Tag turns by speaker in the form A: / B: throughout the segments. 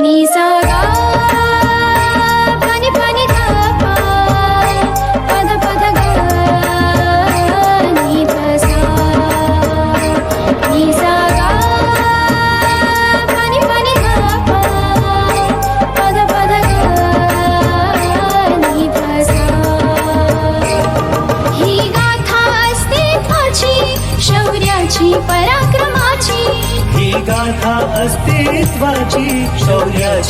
A: Nisa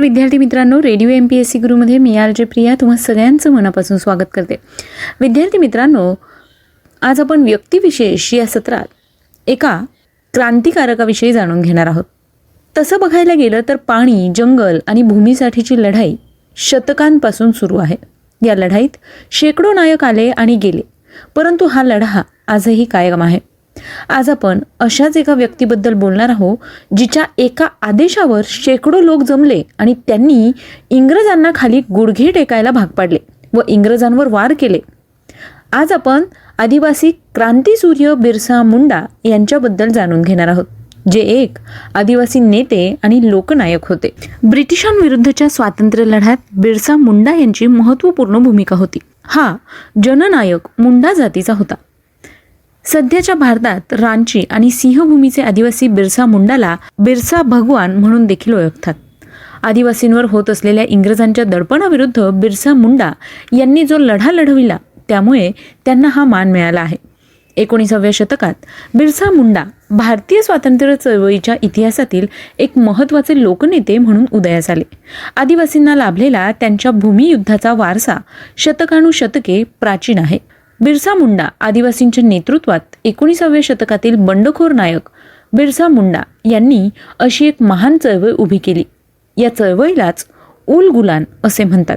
B: विद्यार्थी मित्रांनो radio M P S C गुरुमध्ये मी आर जे प्रिया तुम्हा सगळ्यांचं मनापासून स्वागत करते. विद्यार्थी मित्रांनो आज आपण व्यक्तिविशेष या सत्रात एका क्रांतिकारकाविषयी जाणून घेणार आहोत. तसं बघायला गेलं तर पाणी जंगल आणि भूमीसाठीची लढाई शतकांपासून सुरू आहे. या लढाईत शेकडो नायक आले आणि गेले परंतु हा लढा आजही कायम आहे. आज आपण अशाच एका व्यक्तीबद्दल बोलणार आहोत जिच्या एका आदेशावर शेकडो लोक जमले आणि त्यांनी इंग्रजांना खाली गुडघे टेकायला भाग पाडले व इंग्रजांवर वार केले. आज आपण आदिवासी क्रांतीसूर्य बिरसा मुंडा यांच्याबद्दल जाणून घेणार आहोत जे एक आदिवासी नेते आणि लोकनायक होते. ब्रिटिशांविरुद्धच्या स्वातंत्र्य लढ्यात बिरसा मुंडा यांची महत्त्वपूर्ण भूमिका होती. हा जननायक मुंडा जातीचा होता. सध्याच्या भारतात रांची आणि सिंहभूमीचे आदिवासी बिरसा मुंडाला बिरसा भगवान म्हणून देखील ओळखतात. आदिवासींवर होत असलेल्या इंग्रजांच्या दडपणाविरुद्ध बिरसा मुंडा यांनी जो लढा लढविला त्यामुळे त्यांना हा मान मिळाला आहे. एकोणीसाव्या शतकात बिरसा मुंडा भारतीय स्वातंत्र्य चळवळीच्या इतिहासातील एक महत्त्वाचे लोकनेते म्हणून उदयास आले. आदिवासींना लाभलेला त्यांच्या भूमियुद्धाचा वारसा शतकानुशतके प्राचीन आहे. बिरसा मुंडा आदिवासींच्या नेतृत्वात एकोणीसाव्या शतकातील बंडखोर नायक बिरसा मुंडा यांनी अशी एक महान चळवळ उभी केली. या चळवळीलाच उल गुलान असे म्हणतात.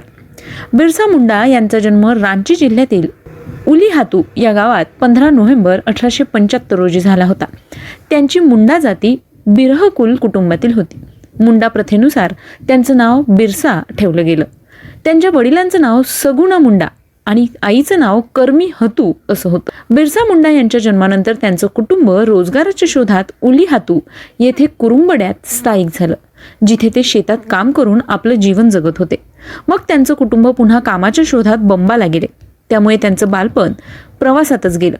B: बिरसा मुंडा यांचा जन्म रांची जिल्ह्यातील उलीहातू या गावात पंधरा नोव्हेंबर अठराशे पंच्याहत्तर रोजी झाला होता. त्यांची मुंडा जाती बिरहकुल कुटुंबातील होती. मुंडा प्रथेनुसार त्यांचं नाव बिरसा ठेवलं गेलं. त्यांच्या वडिलांचं नाव सगुणा मुंडा आणि आईचं नाव कर्मी हतू असं होतं. बिरसा मुंडा यांच्या जन्मानंतर त्यांचं कुटुंब रोजगाराच्या शोधात उली हातू येथे कुरुंबड्यात स्थायिक झालं जिथे ते शेतात काम करून आपलं जीवन जगत होते. मग त्यांचं कुटुंब पुन्हा कामाच्या शोधात बंबाला गेले त्यामुळे त्यांचं बालपण प्रवासातच गेलं.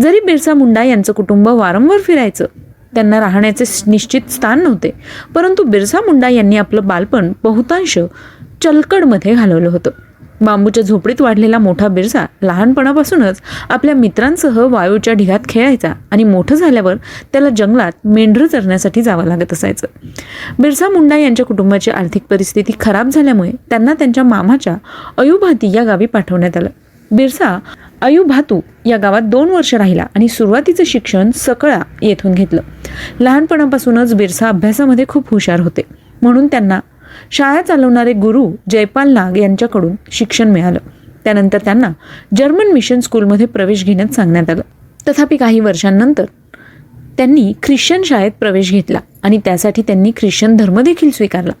B: जरी बिरसा मुंडा यांचं कुटुंब वारंवार फिरायचं त्यांना राहण्याचे निश्चित स्थान नव्हते परंतु बिरसा मुंडा यांनी आपलं बालपण बहुतांश चलकडमध्ये घालवलं होतं. बांबूच्या झोपडीत वाढलेला मोठा बिरसा लहानपणापासूनच आपल्या मित्रांसह वायूच्या ढिगात खेळायचा आणि मोठं झाल्यावर त्याला जंगलात मेंढरं चरण्यासाठी जावं लागत असायचं. बिरसा मुंडा यांच्या कुटुंबाची आर्थिक परिस्थिती खराब झाल्यामुळे त्यांना त्यांच्या मामाच्या अयुभाती या गावी पाठवण्यात आलं. बिरसा अयुभातू या गावात दोन वर्ष राहिला आणि सुरुवातीचं शिक्षण सकळा येथून घेतलं. लहानपणापासूनच बिरसा अभ्यासामध्ये खूप हुशार होते. म्हणून त्यांना शाळा चालवणारे गुरु जयपाल नाग यांच्याकडून शिक्षण मिळालं. त्यानंतर त्यांना जर्मन मिशन स्कूलमध्ये प्रवेश घेण्यात सांगण्यात आलं. तथापि काही वर्षांनंतर त्यांनी ख्रिश्चन शाळेत प्रवेश घेतला आणि त्यासाठी त्यांनी ख्रिश्चन धर्म देखील स्वीकारला.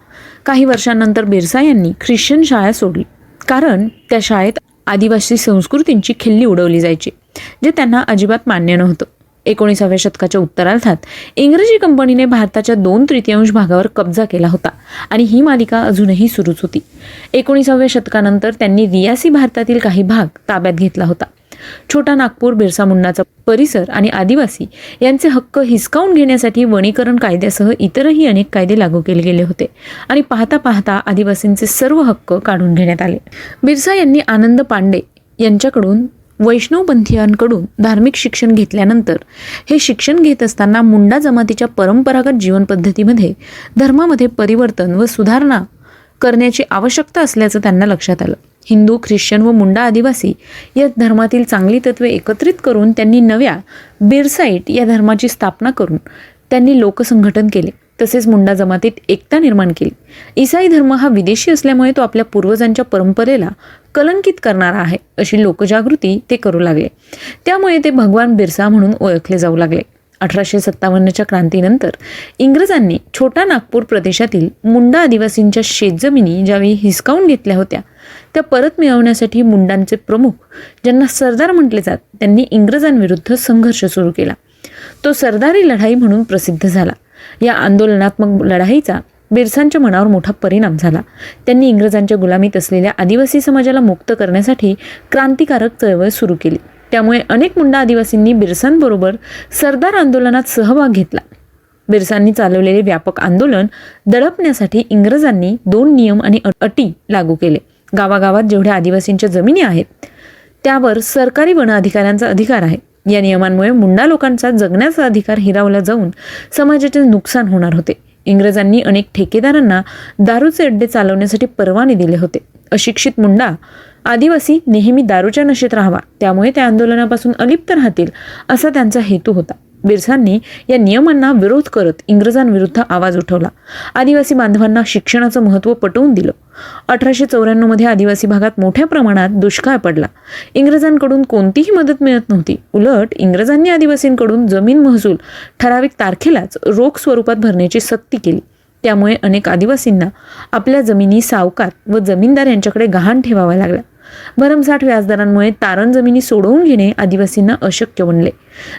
B: काही वर्षांनंतर बिरसा यांनी ख्रिश्चन शाळा सोडली. कारण त्या शाळेत आदिवासी संस्कृतींची खिल्ली उडवली जायची जे त्यांना अजिबात मान्य नव्हतं. एकोणीसाव्या शतकाच्या उत्तरार्धात इंग्रजी कंपनीने भारताच्या दोन तृतीयांश भागावर कब्जा केला होता आणि ही मालिका अजूनही सुरूच होती. एकोणीसाव्या शतकानंतर त्यांनी रियासी भारतातील काही भाग ताब्यात घेतला होता. छोटा नागपूर बिरसा मुंडाचा परिसर आणि आदिवासी यांचे हक्क हिसकावून घेण्यासाठी वनीकरण कायद्यासह इतरही अनेक कायदे लागू केले गेले होते आणि पाहता पाहता आदिवासींचे सर्व हक्क काढून घेण्यात आले. बिरसा यांनी आनंद पांडे यांच्याकडून वैष्णवपंथीयांकडून धार्मिक शिक्षण घेतल्यानंतर हे शिक्षण घेत असताना मुंडा जमातीच्या परंपरागत जीवनपद्धतीमध्ये धर्मामध्ये परिवर्तन व सुधारणा करण्याची आवश्यकता असल्याचं त्यांना लक्षात आलं. हिंदू ख्रिश्चन व मुंडा आदिवासी या धर्मातील चांगली तत्वे एकत्रित करून त्यांनी नव्या बिरसाईट या धर्माची स्थापना करून त्यांनी लोकसंघटन केले. तसेच मुंडा जमातीत एकता निर्माण केली. ईसाई धर्म हा विदेशी असल्यामुळे तो आपल्या पूर्वजांच्या परंपरेला कलंकित करणारा आहे अशी लोकजागृती ते करू लागले. त्यामुळे ते भगवान बिरसा म्हणून ओळखले जाऊ लागले. अठराशे सत्तावन्नच्या क्रांतीनंतर इंग्रजांनी छोटा नागपूर प्रदेशातील मुंडा आदिवासींच्या शेतजमिनी ज्यावेळी हिसकावून घेतल्या होत्या त्या परत मिळवण्यासाठी मुंडांचे प्रमुख ज्यांना सरदार म्हटले जात त्यांनी इंग्रजांविरुद्ध संघर्ष सुरू केला. तो सरदारी लढाई म्हणून प्रसिद्ध झाला. या आंदोलनात्मक लढाईचा बिरसांच्या मनावर मोठा परिणाम झाला. त्यांनी इंग्रजांच्या गुलामीत असलेल्या आदिवासी समाजाला मुक्त करण्यासाठी क्रांतिकारक चळवळ सुरू केली. त्यामुळे अनेक मुंडा आदिवासींनी बिरसांबरोबर सरदार आंदोलनात सहभाग घेतला. बिरसांनी चालवलेले व्यापक आंदोलन दडपण्यासाठी इंग्रजांनी दोन नियम आणि अटी लागू केले. गावागावात जेवढ्या आदिवासींच्या जमिनी आहेत त्यावर सरकारी वन अधिकाऱ्यांचा अधिकार आहे. या नियमांमुळे मुंडा लोकांचा जगण्याचा अधिकार हिरावला जाऊन समाजाचे नुकसान होणार होते. इंग्रजांनी अनेक ठेकेदारांना दारूचे अड्डे चालवण्यासाठी परवाने दिले होते. अशिक्षित मुंडा आदिवासी नेहमी दारूच्या नशेत राहावा त्यामुळे त्या आंदोलनापासून अलिप्त राहतील असा त्यांचा हेतू होता. बिरसांनी या नियमांना विरोध करत इंग्रजांविरुद्ध आवाज उठवला. आदिवासी बांधवांना शिक्षणाचं महत्त्व पटवून दिलं. अठराशे चौऱ्याण्णवमध्ये आदिवासी भागात मोठ्या प्रमाणात दुष्काळ पडला. इंग्रजांकडून कोणतीही मदत मिळत नव्हती. उलट इंग्रजांनी आदिवासींकडून जमीन महसूल ठराविक तारखेलाच रोख स्वरूपात भरण्याची सक्ती केली. त्यामुळे अनेक आदिवासींना आपल्या जमिनी सावकार व जमीनदार यांच्याकडे गहाण ठेवाव्या लागल्या. भरमसाठ व्याजदरांमुळे तारण जमिनी सोडवून घेणे आदिवासींना अशक्य बनले.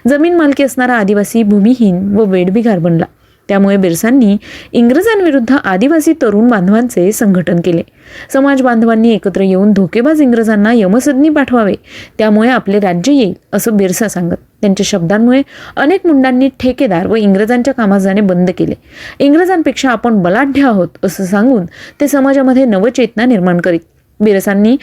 B: जमीन मालकी असणारा आदिवासी भूमिहीन व वेडबिगार बनला. त्यामुळे बिरसांनी इंग्रजांविरुद्ध आदिवासी तरुण बांधवांचे संघटन केले. समाज बांधवांनी एकत्र येऊन धोकेबाज इंग्रजांना यमसदनी पाठवावे त्यामुळे आपले राज्य येईल असं बिरसा सांगत. त्यांच्या शब्दांमुळे अनेक मुंडांनी ठेकेदार व इंग्रजांच्या कामात जाणे बंद केले. इंग्रजांपेक्षा आपण बलाढ्य आहोत असं सांगून ते समाजामध्ये नवचेतना निर्माण करीत. बिरसांनी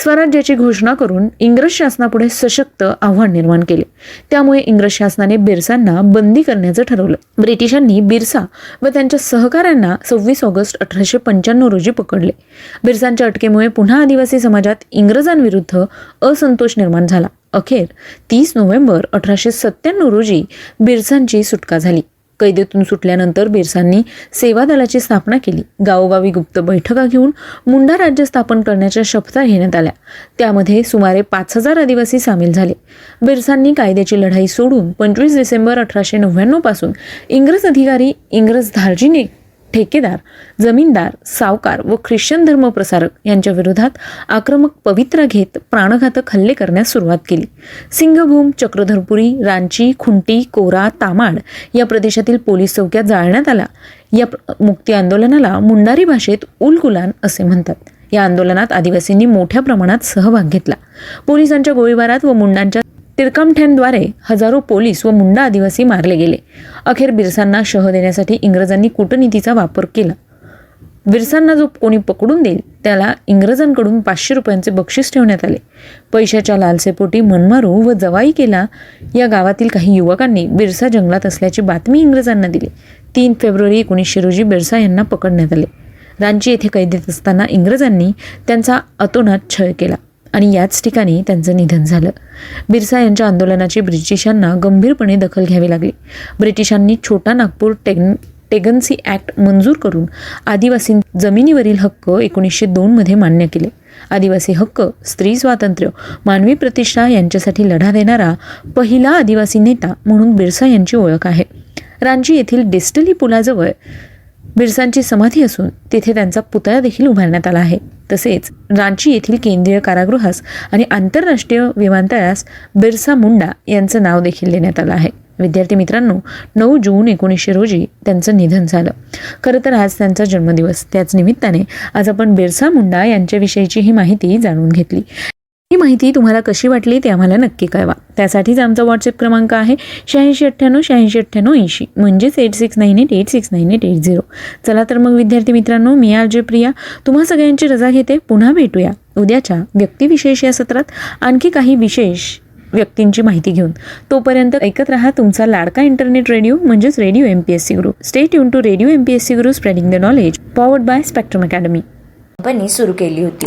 B: स्वराज्याची घोषणा करून इंग्रज शासनापुढे सशक्त आव्हान निर्माण केले. त्यामुळे इंग्रज शासनाने बिरसांना बंदी करण्याचं ठरवलं. ब्रिटिशांनी बिरसा व त्यांच्या सहकाऱ्यांना सव्वीस ऑगस्ट अठराशे पंच्याण्णव रोजी पकडले. बिरसांच्या अटकेमुळे पुन्हा आदिवासी समाजात इंग्रजांविरुद्ध असंतोष निर्माण झाला. अखेर तीस नोव्हेंबर अठराशे सत्त्याण्णव रोजी बिरसांची सुटका झाली. कैदेतून सुटल्यानंतर बिरसांनी सेवा दलाची स्थापना केली. गावोगावी गुप्त बैठका घेऊन मुंडा राज्य स्थापन करण्याच्या शपथा घेण्यात आल्या. त्यामध्ये सुमारे पाच हजार आदिवासी सामील झाले. बिरसांनी कायद्याची लढाई सोडून पंचवीस डिसेंबर अठराशे नव्याण्णवपासून इंग्रज अधिकारी इंग्रज धार्जिने ठेकेदार जमीनदार सावकार व ख्रिश्चन धर्म प्रसारक यांच्या विरोधात आक्रमक पवित्रा घेत प्राणघातक हल्ले करण्यास सुरुवात केली. सिंगभूम चक्रधरपुरी रांची खुंटी कोरा तामाड या प्रदेशातील पोलीस चौक्यात जाळण्यात आला या मुक्ती आंदोलनाला मुंडारी भाषेत उलगुलान असे म्हणतात. या आंदोलनात आदिवासींनी मोठ्या प्रमाणात सहभाग घेतला. पोलिसांच्या गोळीबारात व मुंडांच्या तिरकमठ्यांद्वारे हजारो पोलीस व मुंडा आदिवासी मारले गेले. अखेर बिरसांना शह देण्यासाठी इंग्रजांनी कूटनीतीचा वापर केला. बिरसांना जो कोणी पकडून देईल त्याला इंग्रजांकडून पाचशे रुपयांचे बक्षीस ठेवण्यात आले. पैशाच्या लालसेपोटी मनमारू व जवाई केला या गावातील काही युवकांनी बिरसा जंगलात असल्याची बातमी इंग्रजांना दिली. तीन फेब्रुवारी एकोणीसशे रोजी बिरसा यांना पकडण्यात आले. रांची येथे कैदेत असताना इंग्रजांनी त्यांचा अतोनात छळ केला. आणि याच ठिकाणी त्यांचं निधन झालं. बिरसा यांच्या आंदोलनाची ब्रिटिशांना गंभीरपणे दखल घ्यावी लागली. ब्रिटिशांनी छोटा नागपूर टेग टेगन्सी ॲक्ट मंजूर करून आदिवासी जमिनीवरील हक्क एकोणीसशे दोनमध्ये मान्य केले. आदिवासी हक्क स्त्री स्वातंत्र्य मानवी प्रतिष्ठा यांच्यासाठी लढा देणारा पहिला आदिवासी नेता म्हणून बिरसा यांची ओळख आहे. रांची येथील डिस्टली पुलाजवळ बिरसांची समाधी असून तेथे त्यांचा पुतळा देखील उभारण्यात आला आहे. तसेच रांची येथील केंद्रीय कारागृहास आणि आंतरराष्ट्रीय विमानतळास बिरसा मुंडा यांचं नाव देखील देण्यात आलं आहे. विद्यार्थी मित्रांनो नऊ जून एकोणीसशे रोजी त्यांचं निधन झालं. खरं तर आज त्यांचा जन्मदिवस. त्याच निमित्ताने आज आपण बिरसा मुंडा यांच्याविषयीची ही माहिती जाणून घेतली. ही माहिती तुम्हाला कशी वाटली ते आम्हाला नक्की कळवा. त्यासाठीच आमचा व्हॉट्सअप क्रमांक आहे शहाऐंशी अठ्ठ्याण्णव शहाऐंशी अठ्ठ्याण्णव ऐंशी. म्हणजेच eight six nine eight eight six nine eight eight zero चला तर मग विद्यार्थी मित्रांनो मी आर जे प्रिया. तुम्हा सगळ्यांची रजा घेते. पुन्हा भेटूया. उद्याच्या व्यक्तिविशेष या सत्रात आणखी काही विशेष व्यक्तींची माहिती घेऊन. तोपर्यंत ऐकत राहा तुमचा लाडका इंटरनेट रेडिओ म्हणजेच radio M P S C Guru stay tune to radio M P S C Guru spreading the knowledge powered by spectrum academy
C: company सुरू केली होती.